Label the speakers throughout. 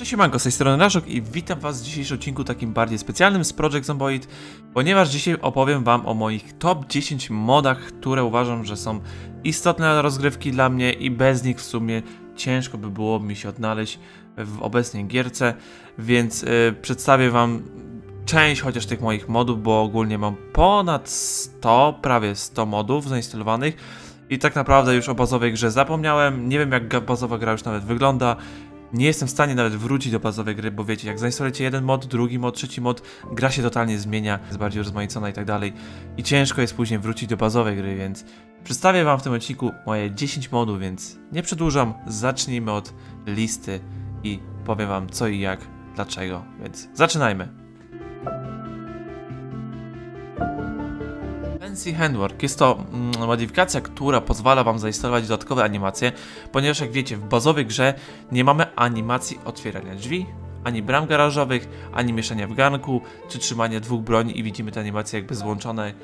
Speaker 1: Cześć siemanko, z tej strony Raszok i witam was w dzisiejszym odcinku takim bardziej specjalnym z Project Zomboid, ponieważ dzisiaj opowiem wam o moich top 10 modach, które uważam, że są istotne rozgrywki dla mnie i bez nich w sumie ciężko by było mi się odnaleźć w obecnej gierce, więc y, przedstawię wam część chociaż tych moich modów, bo ogólnie mam ponad 100, prawie 100 modów zainstalowanych i tak naprawdę już o bazowej grze zapomniałem, nie wiem jak bazowa gra już nawet wygląda, nie jestem w stanie nawet wrócić do bazowej gry, bo wiecie, jak zainstalujecie jeden mod, drugi mod, trzeci mod, gra się totalnie zmienia, jest bardziej rozmaicona i tak dalej. I ciężko jest później wrócić do bazowej gry, więc przedstawię wam w tym odcinku moje 10 modów, więc nie przedłużam, zacznijmy od listy i powiem wam co i jak, dlaczego, więc zaczynajmy. Fancy Handwork jest to mm, modyfikacja, która pozwala Wam zainstalować dodatkowe animacje, ponieważ jak wiecie, w bazowej grze nie mamy animacji otwierania drzwi, ani bram garażowych, ani mieszania w garnku, czy trzymania dwóch broni i widzimy te animacje jakby złączone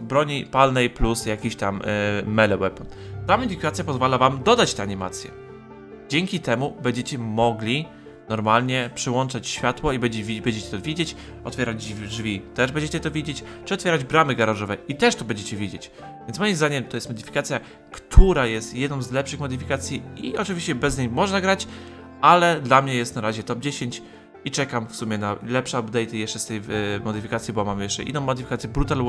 Speaker 1: broni palnej plus jakiś tam e, melee weapon. Ta modyfikacja pozwala Wam dodać te animacje. Dzięki temu będziecie mogli normalnie przyłączać światło i będzie, będziecie to widzieć, otwierać drzwi też będziecie to widzieć, czy otwierać bramy garażowe i też to będziecie widzieć. Więc moim zdaniem to jest modyfikacja, która jest jedną z lepszych modyfikacji i oczywiście bez niej można grać, ale dla mnie jest na razie top 10 i czekam w sumie na lepsze update'y jeszcze z tej e, modyfikacji, bo mamy jeszcze inną modyfikację, Brutal e,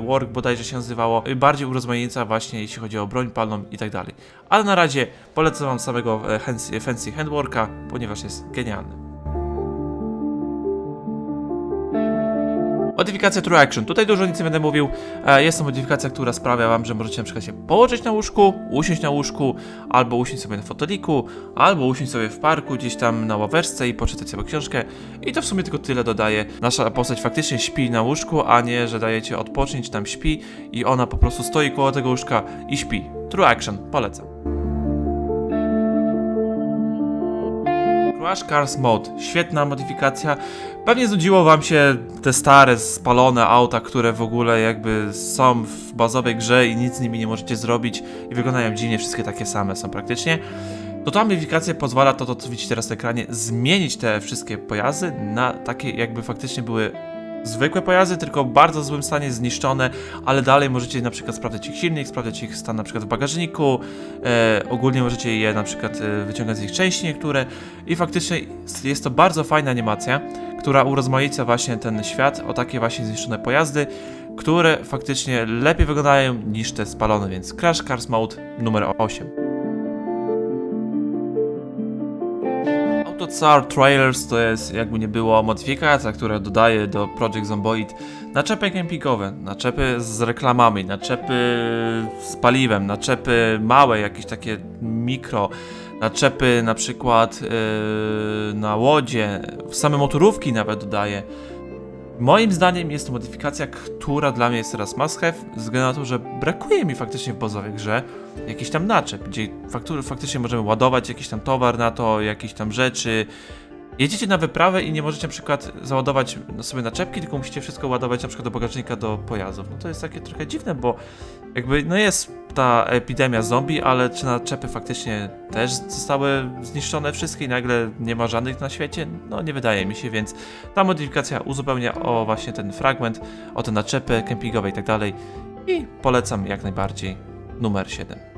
Speaker 1: Work bodajże się nazywało, bardziej urozmaica właśnie jeśli chodzi o broń palną i tak dalej. Ale na razie polecam wam samego e, fancy Handworka, ponieważ jest genialny. Modyfikacja True Action. Tutaj dużo nic nie będę mówił. E, Jest to modyfikacja, która sprawia wam, że możecie na przykład się położyć na łóżku, usiąść na łóżku, albo usiąść sobie na foteliku, albo usiąść sobie w parku, gdzieś tam na ławeczce i poczytać sobie książkę. I to w sumie tylko tyle dodaje. Nasza postać faktycznie śpi na łóżku, a nie, że dajecie odpocząć, tam śpi i ona po prostu stoi koło tego łóżka i śpi. True Action. Polecam. Crash Cars Mode. Świetna modyfikacja. Pewnie znudziło wam się te stare, spalone auta, które w ogóle jakby są w bazowej grze i nic z nimi nie możecie zrobić i wyglądają dziwnie, wszystkie takie same są praktycznie. To ta modyfikacja pozwala to, to co widzicie teraz na ekranie, zmienić te wszystkie pojazdy na takie jakby faktycznie były zwykłe pojazdy, tylko w bardzo złym stanie, zniszczone, ale dalej możecie na przykład sprawdzać ich silnik, sprawdzać ich stan na przykład w bagażniku, e, ogólnie możecie je na przykład e, wyciągać z ich części niektóre i faktycznie jest to bardzo fajna animacja, która urozmaica właśnie ten świat o takie właśnie zniszczone pojazdy, które faktycznie lepiej wyglądają niż te spalone, więc Crash Cars Mode numer 8. AutoCar Trailers to jest jakby nie było modyfikacja, która dodaje do Project Zomboid naczepy kempingowe, naczepy z reklamami, naczepy z paliwem, naczepy małe, jakieś takie mikro, naczepy na przykład yy, na łodzie, same motorówki nawet dodaje. Moim zdaniem jest to modyfikacja, która dla mnie jest teraz must have, ze względu na to, że brakuje mi faktycznie w bazowej grze jakiś tam naczep, gdzie faktycznie możemy ładować jakiś tam towar na to, jakieś tam rzeczy. Jedziecie na wyprawę i nie możecie na przykład załadować sobie naczepki, tylko musicie wszystko ładować na przykład do bagażnika do pojazdów. No to jest takie trochę dziwne, bo jakby no jest ta epidemia zombie, ale czy naczepy faktycznie też zostały zniszczone wszystkie i nagle nie ma żadnych na świecie? No nie wydaje mi się, więc ta modyfikacja uzupełnia o właśnie ten fragment, o te naczepy kempingowe i tak dalej i polecam jak najbardziej numer 7.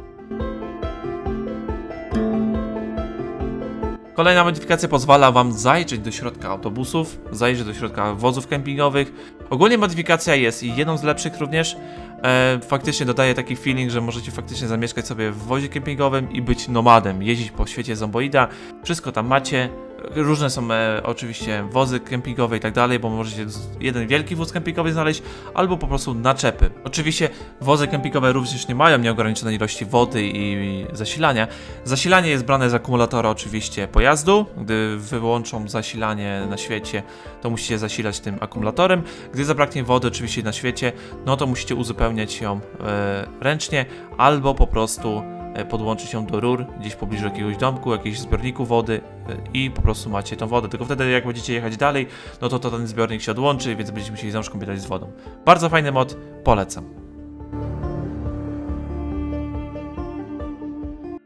Speaker 1: Kolejna modyfikacja pozwala Wam zajrzeć do środka autobusów, zajrzeć do środka wozów kempingowych. Ogólnie modyfikacja jest jedną z lepszych również. E, faktycznie dodaje taki feeling, że możecie faktycznie zamieszkać sobie w wozie kempingowym i być nomadem, jeździć po świecie zomboida. Wszystko tam macie. Różne są e, oczywiście wozy kempingowe i tak dalej, bo możecie jeden wielki wóz kempingowy znaleźć, albo po prostu naczepy. Oczywiście wozy kempingowe również nie mają nieograniczonej ilości wody i zasilania. Zasilanie jest brane z akumulatora oczywiście pojazdu. Gdy wyłączą zasilanie na świecie, to musicie zasilać tym akumulatorem. Gdy zabraknie wody oczywiście na świecie, no to musicie uzupełniać ją e, ręcznie albo po prostu e, podłączyć ją do rur gdzieś w pobliżu jakiegoś domku, jakiegoś zbiorniku wody e, i po prostu macie tą wodę. Tylko wtedy jak będziecie jechać dalej, no to, to ten zbiornik się odłączy, więc będziecie musieli znowu biegać z wodą. Bardzo fajny mod, polecam.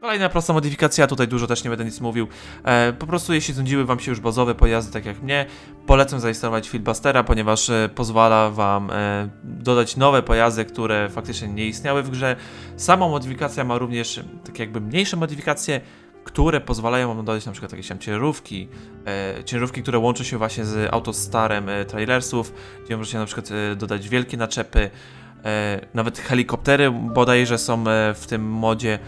Speaker 1: Kolejna prosta modyfikacja, tutaj dużo też nie będę nic mówił. E, po prostu jeśli znudziły wam się już bazowe pojazdy, tak jak mnie, polecam zainstalować Fieldbustera, ponieważ e, pozwala wam e, dodać nowe pojazdy, które faktycznie nie istniały w grze. Sama modyfikacja ma również takie jakby mniejsze modyfikacje, które pozwalają wam dodać na przykład jakieś tam ciężarówki, e, ciężarówki, które łączą się właśnie z autostarem e, trailersów, gdzie możecie na przykład e, dodać wielkie naczepy, e, nawet helikoptery bodajże są e, w tym modzie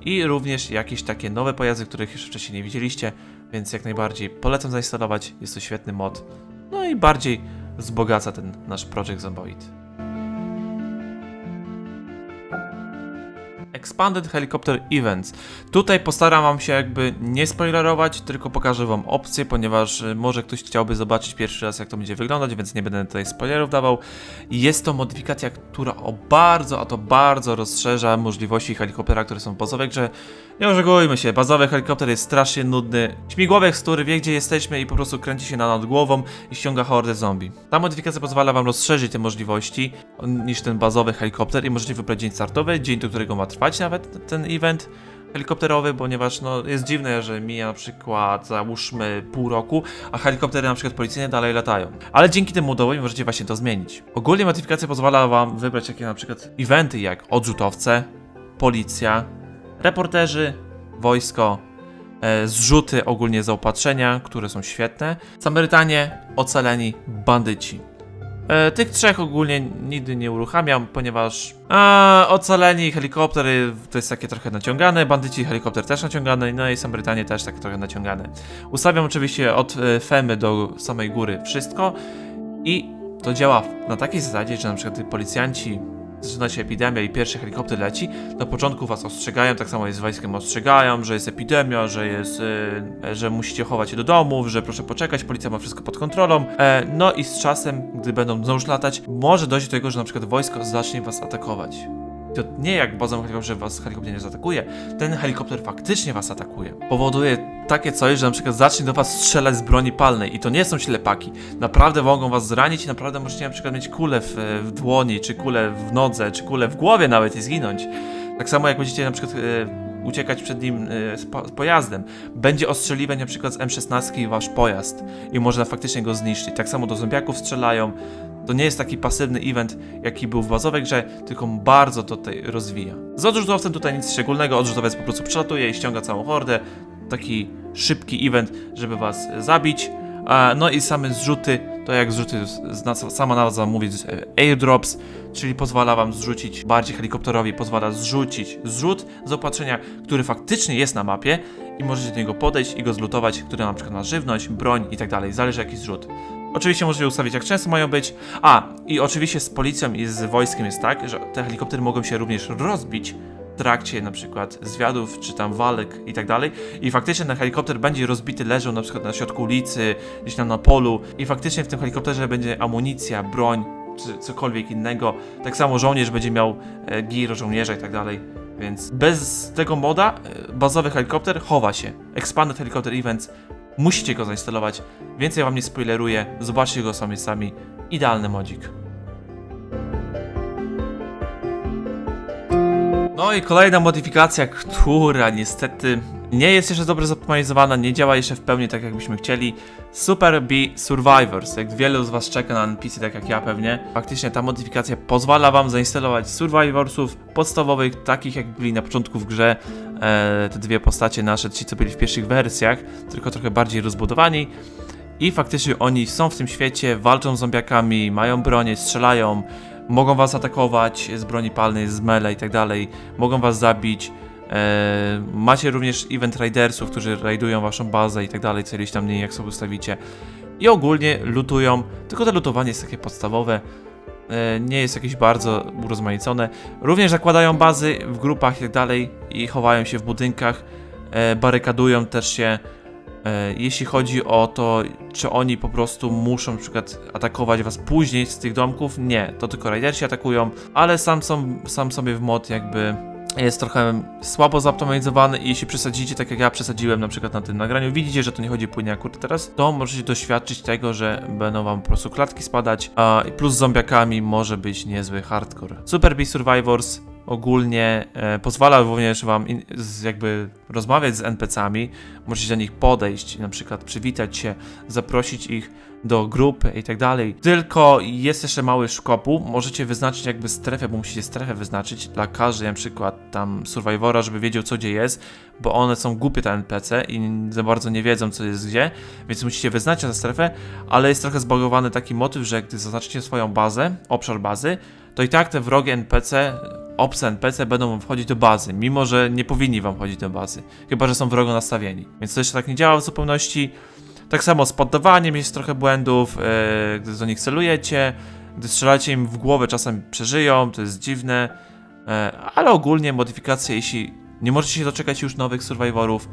Speaker 1: i również jakieś takie nowe pojazdy, których jeszcze wcześniej nie widzieliście, więc jak najbardziej polecam zainstalować, jest to świetny mod. No i bardziej wzbogaca ten nasz Project Zomboid. Expanded Helicopter Events. Tutaj postaram wam się jakby nie spoilerować, tylko pokażę wam opcje, ponieważ y, może ktoś chciałby zobaczyć pierwszy raz jak to będzie wyglądać, więc nie będę tutaj spoilerów dawał. Jest to modyfikacja, która o bardzo, a to bardzo rozszerza możliwości helikoptera, które są w bazowej grze. Nie oszukujmy się, bazowy helikopter jest strasznie nudny. Śmigłowiec, który wie gdzie jesteśmy i po prostu kręci się na nad głową i ściąga hordę zombie. Ta modyfikacja pozwala wam rozszerzyć te możliwości niż ten bazowy helikopter i możecie wybrać dzień startowy, dzień do którego ma trwać nawet ten event helikopterowy, ponieważ no, jest dziwne, że mija na przykład załóżmy pół roku, a helikoptery na przykład policyjne dalej latają. Ale dzięki temu modowi możecie właśnie to zmienić. Ogólnie modyfikacja pozwala wam wybrać takie na przykład eventy jak odrzutowce, policja, reporterzy, wojsko, e, zrzuty ogólnie zaopatrzenia, które są świetne, Samarytanie, ocaleni, bandyci. E, tych trzech ogólnie nigdy nie uruchamiam, ponieważ a, ocaleni helikoptery to jest takie trochę naciągane, bandyci helikopter też naciągane, no i Samarytanie też takie trochę naciągane. Ustawiam oczywiście od e, Femy do samej góry wszystko i to działa na takiej zasadzie, że na przykład policjanci zaczyna się epidemia i pierwszy helikopter leci, na początku was ostrzegają, tak samo jest z wojskiem ostrzegają, że jest epidemia, że jest, e, że musicie chować się do domów, że proszę poczekać, policja ma wszystko pod kontrolą. E, no i z czasem, gdy będą znowuż latać, może dojść do tego, że na przykład wojsko zacznie was atakować. To nie jak bazą że was helikopter nie zaatakuje. Ten helikopter faktycznie was atakuje. Powoduje takie coś, że na przykład zacznie do was strzelać z broni palnej i to nie są ślepaki. Naprawdę mogą was zranić i naprawdę możecie na przykład mieć kulę w, w dłoni, czy kulę w nodze, czy kulę w głowie nawet i zginąć. Tak samo jak będziecie na przykład e, uciekać przed nim e, z, po, z pojazdem. Będzie ostrzeliwe na przykład z M16 wasz pojazd i można faktycznie go zniszczyć. Tak samo do zombiaków strzelają. To nie jest taki pasywny event, jaki był w bazowej grze, tylko bardzo to tutaj rozwija. Z odrzutowcem tutaj nic szczególnego, odrzutowiec po prostu przelatuje i ściąga całą hordę. Taki szybki event, żeby was zabić. No i same zrzuty, to jak zrzuty, sama nazwa mówi, e, airdrops, czyli pozwala wam zrzucić, bardziej helikopterowi pozwala zrzucić zrzut z opatrzenia, który faktycznie jest na mapie i możecie do niego podejść i go zlutować, który na przykład ma żywność, broń i tak dalej, zależy jaki zrzut. Oczywiście możecie ustawić jak często mają być. A, i oczywiście z policją i z wojskiem jest tak, że te helikoptery mogą się również rozbić trakcie na przykład zwiadów, czy tam walk i tak dalej. I faktycznie ten helikopter będzie rozbity, leżał na przykład na środku ulicy, gdzieś tam na polu i faktycznie w tym helikopterze będzie amunicja, broń, czy cokolwiek innego. Tak samo żołnierz będzie miał e, gir żołnierza i tak dalej. Więc bez tego moda e, bazowy helikopter chowa się. Expanded Helicopter Events Musicie go zainstalować. Więcej wam nie spoileruję. Zobaczcie go sami sami. Idealny modzik. No i kolejna modyfikacja, która niestety nie jest jeszcze dobrze zoptymalizowana, nie działa jeszcze w pełni tak jakbyśmy chcieli. Super B Survivors. Jak wielu z was czeka na NPC, tak jak ja pewnie, faktycznie ta modyfikacja pozwala wam zainstalować Survivorsów podstawowych, takich jak byli na początku w grze e, te dwie postacie nasze, ci co byli w pierwszych wersjach, tylko trochę bardziej rozbudowani. I faktycznie oni są w tym świecie, walczą z zombiakami, mają bronię, strzelają, mogą was atakować z broni palnej, z mele i tak dalej, mogą was zabić. E, macie również event raidersów, którzy rajdują waszą bazę i tak dalej, co tam dni, jak sobie ustawicie. I ogólnie lutują, tylko to lutowanie jest takie podstawowe, e, nie jest jakieś bardzo urozmaicone. Również zakładają bazy w grupach i tak dalej i chowają się w budynkach, e, barykadują też się. E, Jeśli chodzi o to, czy oni po prostu muszą na przykład atakować was później z tych domków, nie, to tylko raidersi atakują, ale sam, sam sobie w mod jakby jest trochę słabo zoptymalizowany i jeśli przesadzicie, tak jak ja przesadziłem na przykład na tym nagraniu, widzicie, że to nie chodzi płynnie akurat teraz, to możecie doświadczyć tego, że będą wam po prostu klatki spadać, a plus z zombiakami może być niezły hardcore. Super Beast Survivors ogólnie e, pozwala również wam in, z, jakby rozmawiać z NPC-ami, możecie do nich podejść, na przykład przywitać się, zaprosić ich do grupy i tak dalej. Tylko jest jeszcze mały szkopu, możecie wyznaczyć jakby strefę, bo musicie strefę wyznaczyć dla każdej na przykład tam survivora, żeby wiedział co gdzie jest, bo one są głupie te NPC i za bardzo nie wiedzą co jest gdzie, więc musicie wyznaczyć tę strefę, ale jest trochę zbagowany taki motyw, że gdy zaznaczycie swoją bazę, obszar bazy, to i tak te wrogie NPC, obce NPC będą wam wchodzić do bazy, mimo że nie powinni wam wchodzić do bazy, chyba że są wrogo nastawieni. Więc to jeszcze tak nie działa w zupełności. Tak samo z poddawaniem jest trochę błędów, yy, gdy do nich celujecie, gdy strzelacie im w głowę, czasem przeżyją, to jest dziwne, yy, ale ogólnie modyfikacje, jeśli nie możecie się doczekać już nowych survivorów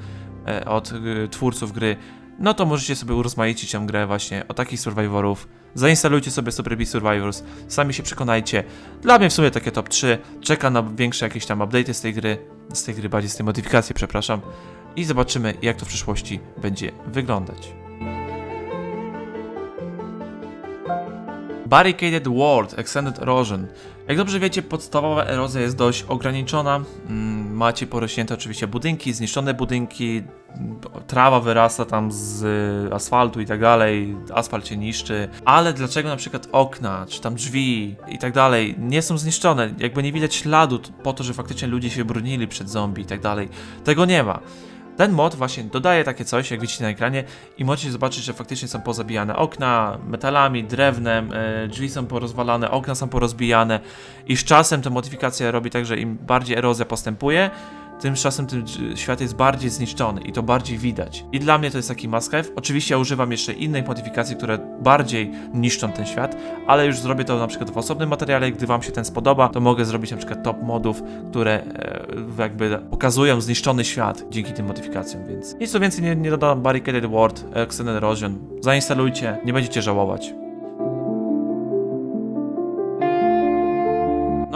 Speaker 1: yy, od yy, twórców gry, no to możecie sobie urozmaicić tę grę właśnie o takich survivorów. Zainstalujcie sobie Super Beast Survivors, sami się przekonajcie. Dla mnie w sumie takie top 3. Czeka na większe jakieś tam update'y z tej gry, z tej gry bardziej z tej modyfikacji, przepraszam. I zobaczymy jak to w przyszłości będzie wyglądać. Barricaded World Extended Erosion. Jak dobrze wiecie, podstawowa erozja jest dość ograniczona. Mm, Macie porośnięte oczywiście budynki, zniszczone budynki, trawa wyrasta tam z y, asfaltu i tak dalej, asfalt się niszczy. Ale dlaczego na przykład okna, czy tam drzwi i tak dalej nie są zniszczone? Jakby nie widać śladu po to, że faktycznie ludzie się bronili przed zombie i tak dalej. Tego nie ma. Ten mod właśnie dodaje takie coś, jak widzicie na ekranie, i możecie zobaczyć, że faktycznie są pozabijane okna metalami, drewnem, e, drzwi są porozwalane, okna są porozbijane i z czasem ta modyfikacja robi tak, że im bardziej erozja postępuje, tym z czasem ten dż- świat jest bardziej zniszczony i to bardziej widać. I dla mnie to jest taki must have. Oczywiście ja używam jeszcze innych modyfikacji, które bardziej niszczą ten świat, ale już zrobię to na przykład w osobnym materiale. Gdy Wam się ten spodoba, to mogę zrobić na przykład top modów, które e, jakby pokazują zniszczony świat dzięki tym modyfikacjom, więc nic tu więcej nie, nie dodam. Barricaded World, Extended Erosion. Zainstalujcie, nie będziecie żałować.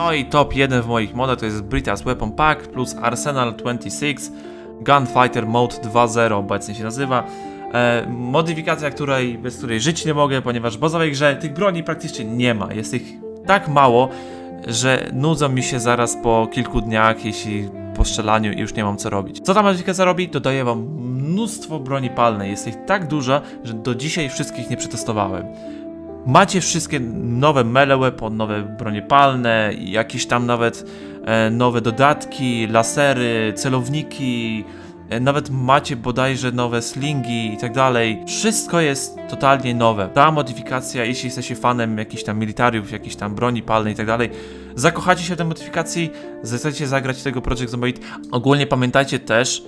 Speaker 1: No i top 1 w moich modach to jest Brita's Weapon Pack plus Arsenal 26 Gunfighter Mode 2.0 obecnie się nazywa. E, modyfikacja, której, bez której żyć nie mogę, ponieważ w bazowej grze tych broni praktycznie nie ma. Jest ich tak mało, że nudzą mi się zaraz po kilku dniach, jeśli po strzelaniu i już nie mam co robić. Co ta modyfikacja robi? Dodaje wam mnóstwo broni palnej. Jest ich tak dużo, że do dzisiaj wszystkich nie przetestowałem. Macie wszystkie nowe melee weapon, nowe bronie palne, jakieś tam nawet e, nowe dodatki, lasery, celowniki, e, nawet macie bodajże nowe slingi i tak dalej. Wszystko jest totalnie nowe. Ta modyfikacja, jeśli jesteście fanem jakichś tam militariów, jakichś tam broni palnej i tak dalej, zakochacie się w tej modyfikacji, zechcecie zagrać tego Project Zomboid. Ogólnie pamiętajcie też,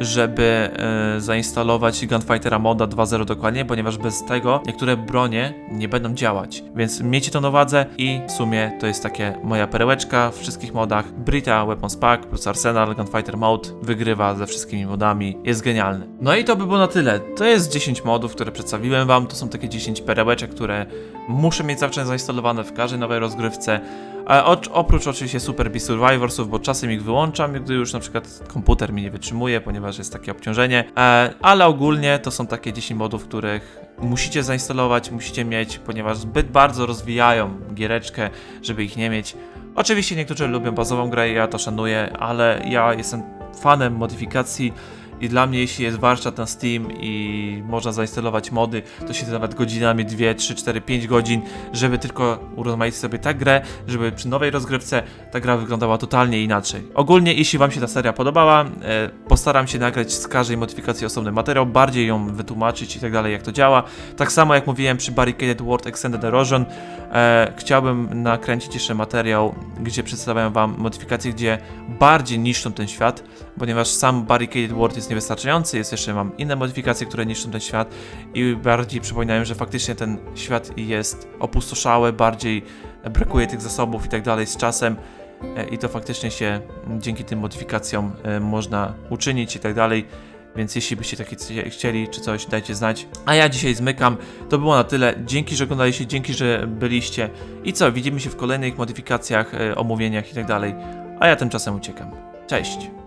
Speaker 1: żeby e, zainstalować Gunfightera moda 2.0 dokładnie, ponieważ bez tego niektóre bronie nie będą działać. Więc miejcie to na uwadze i w sumie to jest takie moja perełeczka w wszystkich modach. Brita Weapons Pack plus Arsenal Gunfighter Mode wygrywa ze wszystkimi modami. Jest genialny. No i to by było na tyle. To jest 10 modów, które przedstawiłem wam. To są takie 10 perełeczek, które muszę mieć zawsze zainstalowane w każdej nowej rozgrywce. E, oprócz oczywiście Super Beast Survivorsów, bo czasem ich wyłączam, gdy już na przykład komputer mi nie wytrzymuje, ponieważ jest takie obciążenie. E, ale ogólnie to są takie 10 modów, których musicie zainstalować, musicie mieć, ponieważ zbyt bardzo rozwijają giereczkę, żeby ich nie mieć. Oczywiście niektórzy lubią bazową grę, ja to szanuję, ale ja jestem fanem modyfikacji i dla mnie jeśli jest warsztat na Steam i można zainstalować mody, to siedzę nawet godzinami 2, 3, 4, 5 godzin, żeby tylko urozmaicić sobie tak grę, żeby przy nowej rozgrywce ta gra wyglądała totalnie inaczej. Ogólnie jeśli wam się ta seria podobała, e, postaram się nagrać z każdej modyfikacji osobny materiał, bardziej ją wytłumaczyć i tak dalej jak to działa. Tak samo jak mówiłem przy Barricaded World Extended Erosion, e, chciałbym nakręcić jeszcze materiał, gdzie przedstawiam wam modyfikacje, gdzie bardziej niszczą ten świat, ponieważ sam Barricaded World jest niewystarczający, jest jeszcze mam inne modyfikacje, które niszczą ten świat i bardziej przypominają, że faktycznie ten świat jest opustoszały, bardziej brakuje tych zasobów i tak dalej z czasem e, i to faktycznie się dzięki tym modyfikacjom e, można uczynić i tak dalej. Więc jeśli byście takie chcie- chcieli czy coś, dajcie znać. A ja dzisiaj zmykam. To było na tyle. Dzięki, że oglądaliście, dzięki, że byliście. I co, widzimy się w kolejnych modyfikacjach, e, omówieniach i tak dalej. A ja tymczasem uciekam. Cześć!